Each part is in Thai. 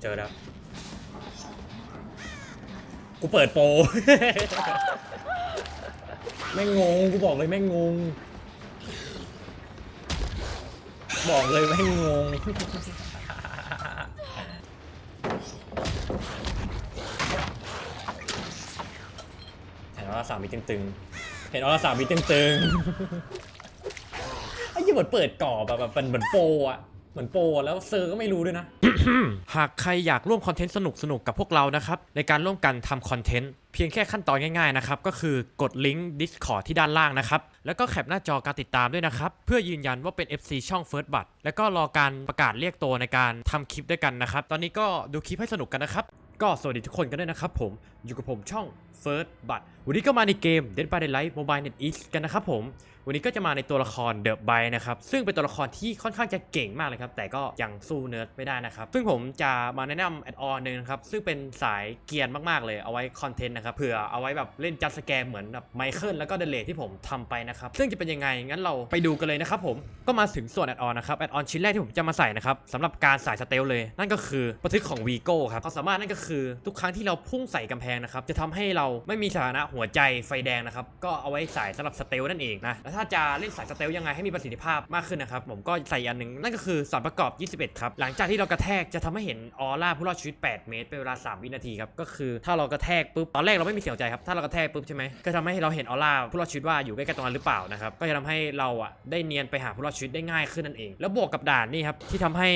เจอแล้ว กูเปิดโปร แม่งงง กูบอกเลยแม่งงง บอกเลยแม่งงง เห็นออร่าสามมีตึงๆ เห็นออร่าสามมีตึงๆ ไอ้ยี่เหมือนเปิดกรอบอะแบบเป็นเหมือนโปรอะ เหมือนโปรอะแล้วเซอร์ก็ไม่รู้ด้วยนะ หากใครอยากร่วมคอนเทนต์สนุกๆกับพวกเรานะครับ ในการร่วมกันทำคอนเทนต์ เพียงแค่ขั้นตอนง่ายๆนะครับ ก็คือกดลิงก์ Discord ที่ด้านล่างนะครับ แล้วก็แคปหน้าจอการติดตามด้วยนะครับ เพื่อยืนยันว่าเป็น FC ช่อง First b u t แล้วก็รอการประกาศเรียกตัวในการทำคลิปด้วยกันนะครับ ตอนนี้ก็ดูคลิปให้สนุกกันนะครับ ก็สวัสดีทุกคนกันด้วยนะครับผมอยู่กับผมช่อง First b u t วันนี้ก็มาในเกม Dead by Daylight Mobile Net East กันนะครับผม วันนี้ก็จะมาในตัวละครเดอะไบนะครับ ซึ่งเป็นตัวละครที่ค่อนข้างจะเก่งมากเลยครับ แต่ก็ยังสู้เนิร์ดไม่ได้นะครับ ซึ่งผมจะมาแนะนำแอดออนหนึ่งนะครับ ซึ่งเป็นสายเกียนมากๆ เลยเอาไว้คอนเทนต์นะครับ เผื่อเอาไว้แบบเล่นจัดสแกมเหมือนแบบไมเคิลแล้วก็เดเลที่ผมทำไปนะครับ ซึ่งจะเป็นยังไง งั้นเราไปดูกันเลยนะครับผม ก็มาถึงส่วนแอดออนนะครับแอดออนชิ้นแรกที่ผมจะมาใส่นะครับสำหรับการสายสเตลเลย นั่นก็คือประทึกของวีโก้ครับความสามารถนั่นก็คือทุกครั้งที่เราพุ่งใส่กำแพงนะครับจะทำให้เราไม่มีสถานะหัวใจไฟแดงนะครับก็เอาไว้ใส่สำหรับสเตลนั่นเองนะแล้วถ้าจะเล่นสายสเตลยังไงให้มีประสิทธิภาพมากขึ้นนะครับผมก็ใส่อันหนึ่งนั่นก็คือสารประกอบ 21 ครับ หลังจากที่เรากระแทกจะทำให้เห็นออร่าผู้รอดชีวิต 8 เมตรเป็นเวลา 3 วินาทีครับก็คือถ้าเรากระแทกปุ๊บตอนแรกเราไม่มีเสียงหัวใจครับถ้าเรากระแทกปุ๊บใช่ไหมก็ทำให้เราเห็นออร่าผู้รอดชีวิตว่าอยู่ใกล้ๆตรงนั้นหรือเปล่านะครับก็จะทำให้เราอะได้เนียนไปหาผู้รอดชีวิตได้ง่ายขึ้นนั่นเอง แล้วบวกกับด่านนี่ครับที่ทำให้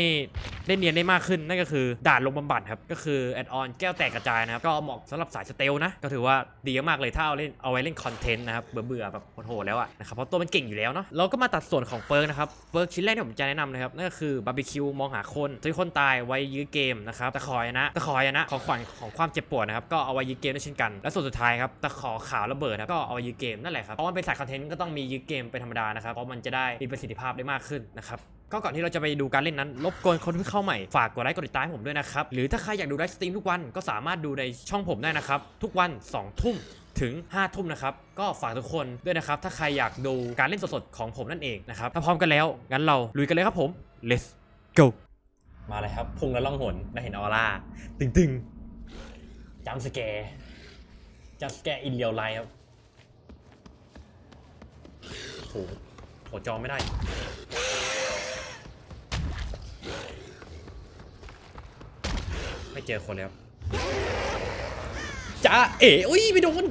ได้เนียนได้มากขึ้นนั่นก็คือด่านลมบำบัดครับก็คือแอดออนแก้วแตกกระจายนะครับก็เหมาะสำหรับสายสเตลนะก็ถือว่าดีมากเลยถ้าเอาเล่นเอาไว้เล่นคอนเทนต์นะครับเบื่อๆแบบโหดแล้วอะนะครับเพราะตัวมันเก่งอยู่แล้วเนาะเราก็มาตัดส่วนของเปิร์กนะครับเปิร์กชิ้นแรกที่ผมจะแนะนำนะครับนั่นก็คือบาร์บีคิวมองหาคนซื้อคนตายไว้ยื้อเกมนะครับตะขอยนะตะขอยนะของขวัญของความเจ็บปวดนะครับก็เอาไว้ยื้อเกมด้วยเช่นกัน และส่วนสุดท้ายครับตะขอขาวระเบิดนะก็เอาไว้ยื้อเกมนั่นแหละครับเพราะมันเป็นสายคอนเทนต์ก็ต้องมียื้อเกมเป็นธรรมดานะครับเพราะมันจะได้มีประสิทธิภาพได้มากขึ้นนะครับ ก็ก่อนที่เราจะไปดูการเล่นนั้น รบกวนคนที่เข้าใหม่ ฝากกดไลค์กดติดตามให้ผมด้วยนะครับ หรือถ้าใครอยากดูไลฟ์สตรีมทุกวันก็สามารถดูในช่องผมได้นะครับ ทุกวัน 2 ทุ่มถึง 5 ทุ่มนะครับ ก็ฝากทุกคนด้วยนะครับ ถ้าใครอยากดูการเล่นสดๆของผมนั่นเองนะครับ ถ้าพร้อมกันแล้ว งั้นเราลุยกันเลยครับผม let's go มาเลยครับ พุ่งแล้วล่องหนได้เห็นออร่า ตึงๆจัมสแกร์จัมสแกร์อินเรียลไลครับโหโหจอไม่ได้ ไม่เจอคนแล้วจ้าเอ๋อุ้ยไม่โดน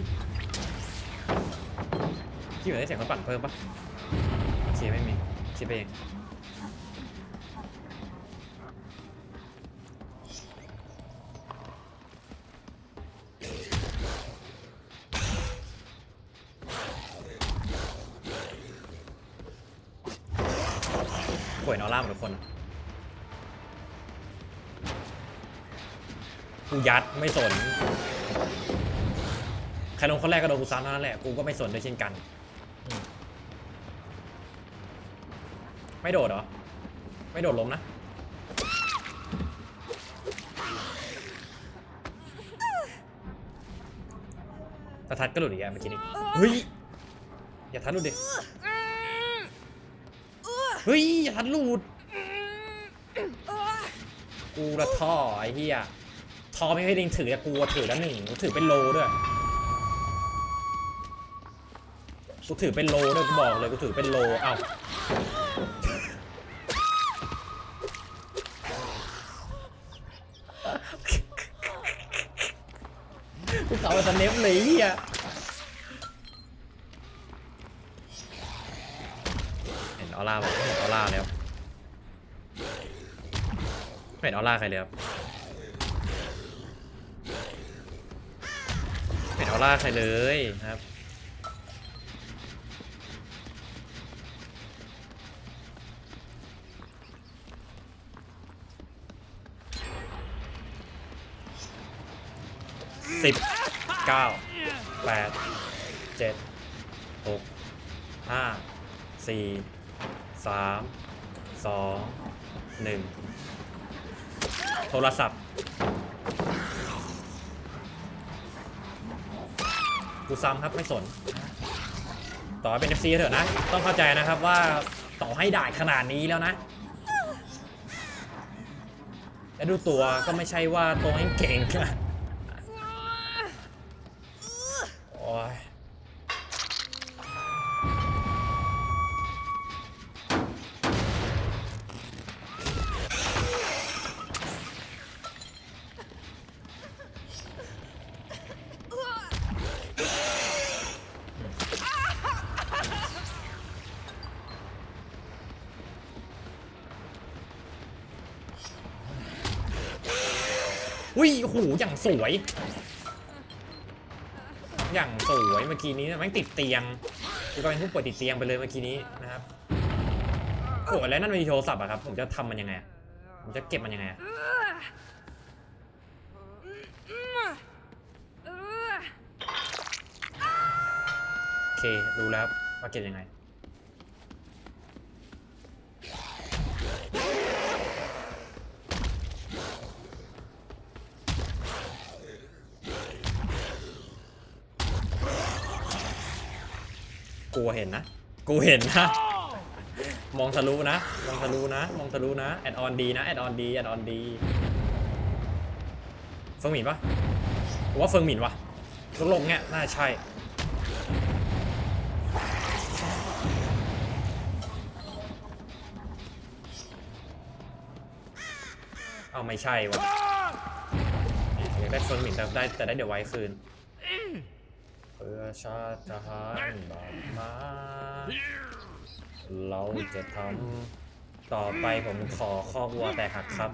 ที่เหลือนได้เสียงคนปั่นเพิ่มปะเชียไม่มีคิดไปเองป่วยนอร่าหมดทุกคน กูยัดไม่สนใครลงคนแรกก็โดนกูซ้ำเท่านั้นแหละ กูก็ไม่สนด้วยเช่นกัน ไม่โดดเหรอ ไม่โดดล้มนะ ตะทัดก็หลุดอีกอะเมื่อกี้นี้ เฮ้ย อย่าทัดหลุดดิ เฮ้ย อย่าทัดหลุด กูละท่อไอ้เหี้ย ทอไม่ให้ลิงถือแต่กูอะถือแล้วหนึ่งกูถือเป็นโลด้วยกูถือเป็นโลด้วยกูบอกเลยกูถือเป็นโลเอ้ากูเก่าไปสเนปเลยไอ้เหี้ยเห็นออร่าเห็นออร่าแล้วไม่เห็นออร่าใครเลยครับ เออร่าใครเลยครับ สิบเก้าแปดเจ็ดหกห้าสี่สามสองหนึ่งโทรศัพท์ กูซ้ำครับไม่สน ต่อเป็น FC เถอะนะ ต้องเข้าใจนะครับว่าต่อให้ด่าขนาดนี้แล้วนะแล้วดูตัวก็ไม่ใช่ว่าตัวเองเก่งนะ อุ้ยโอ้โหอย่างสวย อย่างสวยเมื่อกี้นี้นะแม่งติดเตียงกูกลายเป็นผู้ป่วยติดเตียงไปเลยเมื่อกี้นี้นะครับโอ้แล้วนั่นมีโทรศัพท์อะครับ ผมจะทำมันยังไงผมจะเก็บมันยังไงโอเครู้แล้วว่าเก็บยังไง กูเห็นนะ กูเห็นนะ มองทะลุนะ มองทะลุนะ มองทะลุนะ แอดออนดีนะ แอดออนดี แอดออนดีเฟิงหมินปะผมว่าเฟิงหมินวะลกลงเนี่ยน่าใช่ เอาไม่ใช่วะอยากได้เฟิงหมินแต่ได้แต่ได้เดี๋ยวไว้คืน เพื่อชาติทหารบาดมาเราจะทำต่อไปผมขอข้อวัวแตกหักครับ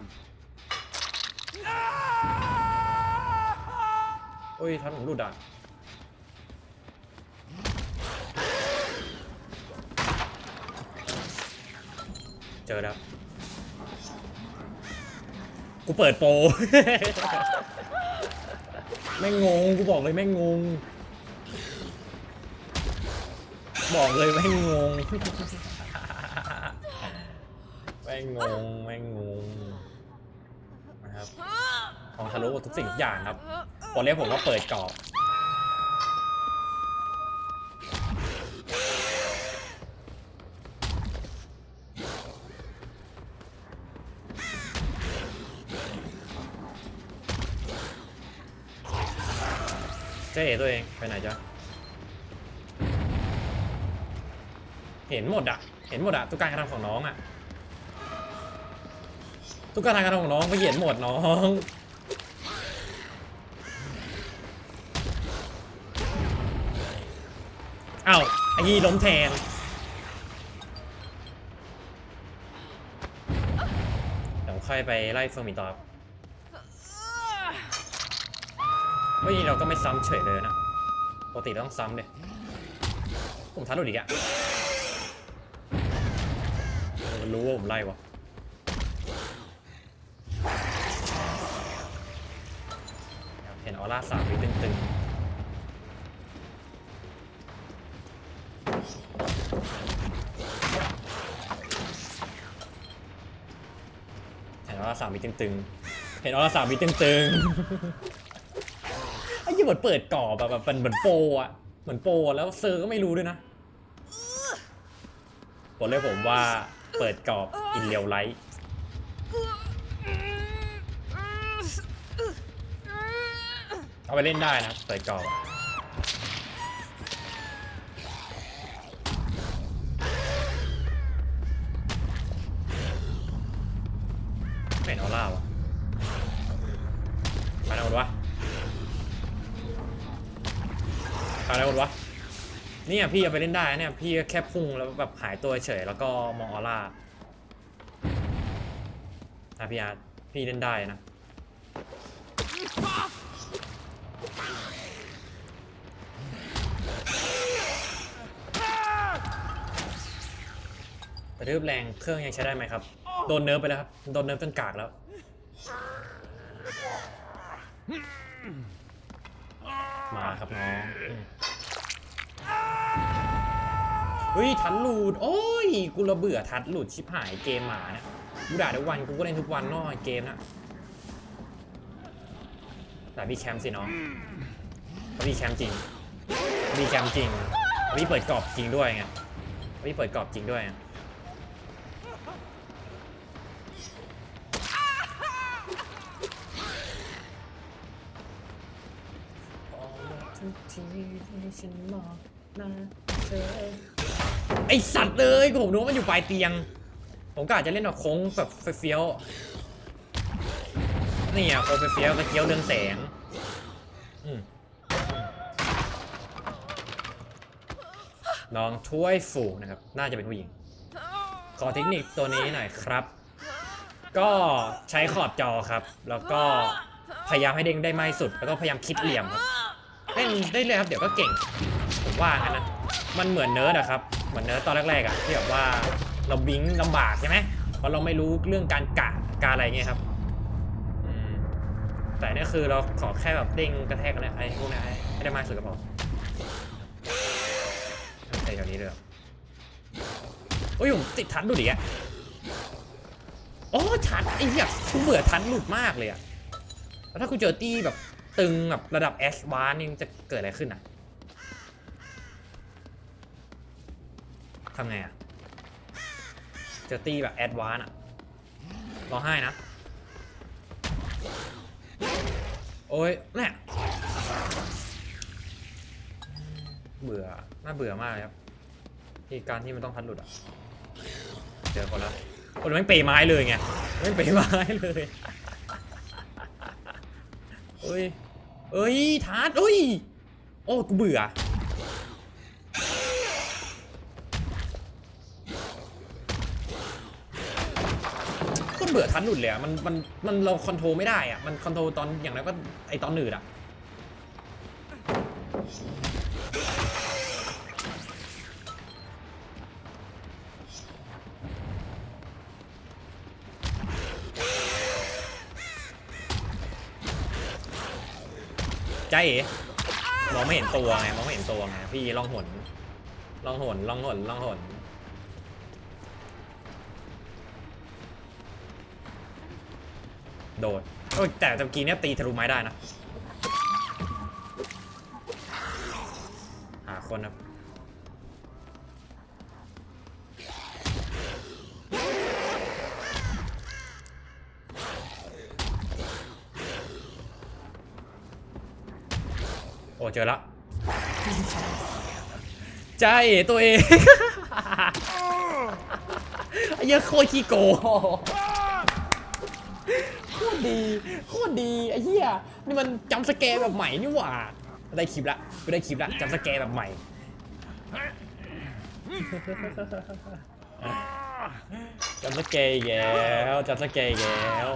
อุ้ยทันผมหลุดอะเจอแล้วกูเปิดโปร แม่งงง กูบอกเลยแม่งงง บอกเลยแม่งงงแม่งงงแม่งงงนะครับของทะลุทุกสิ่งทุกอย่างครับตอนแรกผมก็เปิดกรอบเจ๊เอ๋ตัวเองไปไหนจ๊ะ เห็นหมดอะเห็นหมดอะทุกการกระทำของน้องอะทุกการกระทำของน้องก็เห็นหมดน้องอ้าวไอ้ยี่ล้มแทนเดี๋ยวค่อยไปไล่เฟิร์มอีต่อครับเฮ้เราก็ไม่ซ้ำเฉยเลยนะ ปกติเราต้องซ้ำเลยผมทันหลุดอีกอะ มันรู้ว่าผมไล่วะเห็นออร่าสามวิตึงๆเห็นออร่าสามวิตึงๆเห็นออร่าสามวิตึงๆไอ้ยี่เหมือนเปิดกรอบอะแบบเป็นเหมือนโปอะเหมือนโปแล้วเซอร์ก็ไม่รู้ด้วยนะบอกเลยผมว่า เปิดกรอบอินเลียวไลท์เอาไปเล่นได้นะเปิดกรอบ เนี่ยพี่เอาไปเล่นได้เนี่ยพี่แค่พุ่งแล้วแบบหายตัวเฉยแล้วก็มองออร่าอะพี่อาร์ตพี่เล่นได้นะกระทืบแรงเครื่องยังใช้ได้ไหมครับ โดนเนิร์ฟไปแล้วครับ โดนเนิร์ฟจนกากแล้ว มาครับน้อง เฮ้ยทัดหลุด โอ้ย กูระเบื่อทัดหลุดชิบหายเกมหมาเนะกูด่าทุกวันกูก็เล่นทุกวันนอกเกมนะแต่พี่แคมป์สิเนาะพี่แคมป์จริงพี่แคมป์จริงพี่เปิดกรอบจริงด้วยไงพี่เปิดกรอบจริงด้วยทุกทีที่ฉันมอง น้าเธอไอสัตว์เลยผมรู้ว่ามันอยู่ปลายเตียง ผมก็อาจจะเล่นแบบโค้งแบบเฟี้ยวๆนี่อะโค้งเฟี้ยวๆกระเจียวเรืองแสงน้องช่วยฝูนะครับ น่าจะเป็นผู้หญิง ขอเทคนิคตัวนี้หน่อยครับ ก็ใช้ขอบจอครับ แล้วก็พยายามให้เด้งได้ไม่สุด แล้วก็พยายามคิดเหลี่ยมครับเล่นได้เลยครับ เดี๋ยวก็เก่ง ผมว่างั้นนะมันเหมือนเนิร์ดอะครับเหมือนเนิร์ดตอนแรกๆอะที่แบบว่าเราบิงลำบากใช่ไหมเพราะเราไม่รู้เรื่องการกะการอะไรเงี้ยครับแต่นี่คือเราขอแค่แบบเด้งกระแทกกันไอ้พวกนี้ยให้ได้มากสุดก็พอไอ้แถวนี้เลยโอ้ยผมติดทันดูดิอะโอ้ทันไอ้เหี้ยกูเบื่อทันหลุดมากเลยอะแล้วถ้ากูเจอตี้แบบตึงแบบระดับแอชวานนี่จะเกิดอะไรขึ้นอะ ทำไงอะเจอตีแบบแอดวานอะร้องไห้นะ โอ้ยเนี่ยเบื่อ น่าเบื่อมากเลยครับที่การที่มันต้องพัดหลุดอะเจอคนละคนไม่งเปย์ไม้เลยไงไม่งเปย์ไม้เลยเอ้ยเอ้ยทาร์ดเอ้ย โอ้กูเบื่อ เบื่อทันหลุดเลยอะมันมันมันเราคอนโทรลไม่ได้อะมันคอนโทรลตอนอย่างไรก็ไอตอนหนืดอะใจเอ๋มองไม่เห็นตัวไงมองไม่เห็นตัวไงพี่ลองหนลองหนลองหนลองหน โดดโอ้แต่ตะกี้เนี่ยตีทะลุไม้ได้นะ หาคนครับโอ้เจอละใจตัวเองไอ้เยอะโคตรขี้โก ดีโคตรดีไอ้เหี้ยนี่มันจำสแกร์แบบใหม่นี่หว่าได้คลิปละกูได้คลิปละจำสแกร์แบบใหม่จำสแกร์อีกแล้วจำสแกร์อีกแล้ว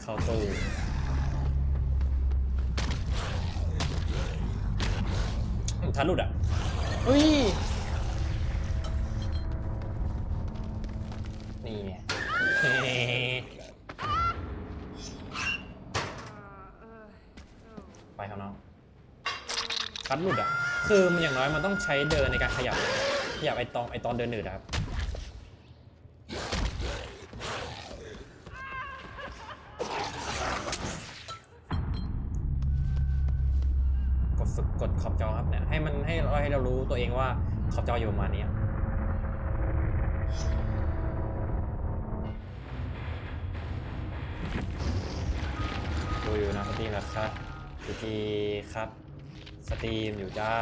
เข้าตู้ทันหลุดอะอุ้ยนี่ไง ไปครับน้อง คัดหลุดอะ คือมันอย่างน้อยมันต้องใช้เดินในการขยับ ขยับไอตอนไอตอนเดินหนืดครับ กดฝึกกดขอบจอครับเนี่ย ให้มันให้เราให้เรารู้ตัวเองว่าขอบจออยู่ประมาณนี้ดูอยู่นะสตรีมนะครับสตรีครับ สตรีมอยู่จ้า